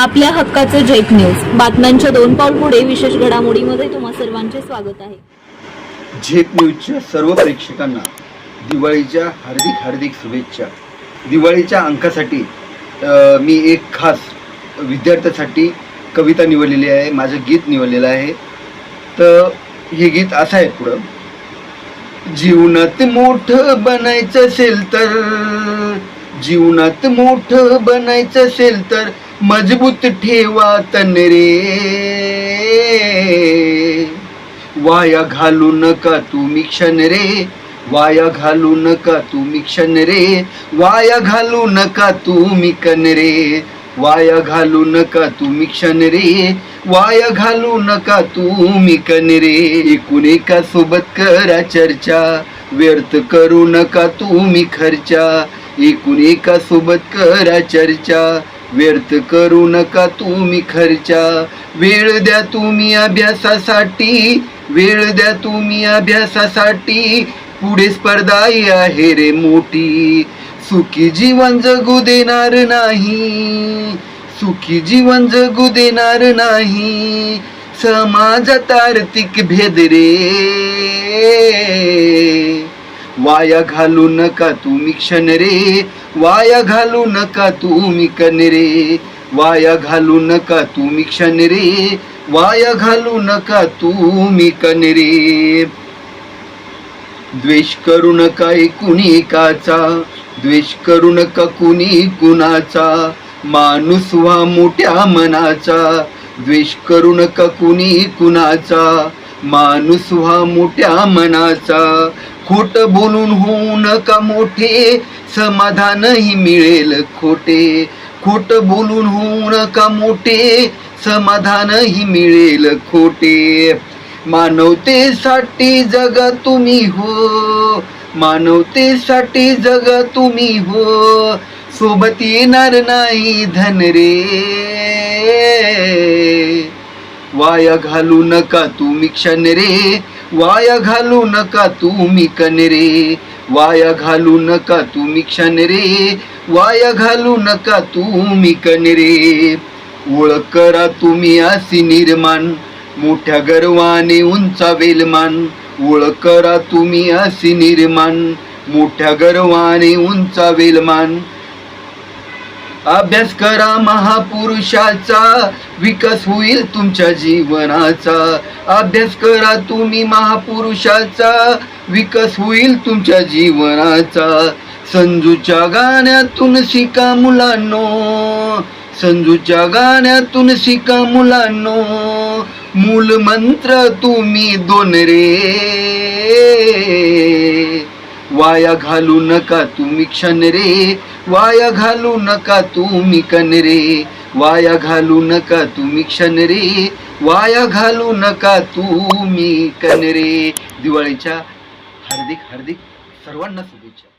आपल्या हक्काचं जेक न्यूज बातम्यांच्या दोन पाऊल पुढे विशेष घडामोडीमध्ये तुम्हा सर्वांचे स्वागत आहे. झेप न्यूजच्या सर्व प्रेक्षकांना दिवाळीच्या हार्दिक हार्दिक शुभेच्छा. दिवाळीच्या अंकासाठी मी एक खास विद्यार्थ्यासाठी कविता निवडलेली आहे माझं गीत निवडलेलं आहे. तर हे गीत असं आहे पुढं. जीवनात मोठं बनायचं असेल तर जीवनात मोठं बनायचं असेल तर मजबूत ठेवा तन रे. वाया घालू नका तुम्ही क्षण रे. वाया घालू नका तुम्ही क्षण रे. वाया घालू नका तुम्ही कन रे. वाया घालू नका तुम्ही क्षण रे. वाया घालू नका तुम्ही कन रे. एकूण एका सोबत करा चर्चा. व्यर्थ करू नका तुम्ही खर्चा. एकूण एका सोबत करा चर्चा. व्यर्थ करू नका तुम्ही खर्चा. वेळ द्या तुम्ही अभ्यासासाठी. वेळ द्या तुम्ही अभ्यासासाठी. पुढे स्पर्धा आहे रे मोठी. सुखी जीवन जगू देणार नाही. सुखी जीवन जगू देणार नाही. समाजात आर्थिक भेद रे. वाया घालू नका तुम्ही क्षण रे. वाया घालू नका तुम्ही कन रे वाया घालू नका तुम्ही क्षण रे वाया घालू नका तुम्ही कन रे द्वेष करू नका कुणी एकाचा द्वेष करू नका कुणी कुणाचा माणूस व्हा मोठ्या मनाचा द्वेष करू नका कुणी कुणाचा माणूस व्हा मोठ्या मनाचा खोट बोलून होऊ नका मोठे. समाधानही मिळेल खोटे. खोट बोलून होऊ नका मोठे. समाधानही मिळेल खोटे. मानवतेसाठी जगा तुम्ही हो. मानवतेसाठी जगा तुम्ही हो. सोबत येणार नाही धन रे. वाया घालू नका तुम्ही क्षण रे. वाया घालू नका तुम्ही कन रे वाया घालू नका तुम्ही क्षण रे वाया घालू नका तुम्ही कन रे ओळख करा तुम्ही असी निर्माण मोठ्या गर्वाने उंचा वेलमान. ओळख करा तुम्ही असी निर्माण मोठ्या गर्वाने उंचा वेलमान. अभ्यास करा महापुरुषाचा विकास होईल तुमच्या जीवनाचा. अभ्यास करा तुम्ही महापुरुषाचा विकास होईल तुमच्या जीवनाचा. संजूच्या गाण्यातून शिका मुलांनो संजूच्या गाण्यातून शिका मुलांनो. मूल मंत्र तुम्ही दोन रे. वाया घालू नका तुम्ही क्षण रे. वाया घालू नका तुम्ही कन रे. वाया घालू नका तुम्ही क्षण रे. वाया घालू नका तुम्ही कन रे. दिवाळीच्या हार्दिक हार्दिक सर्वांना शुभेच्छा.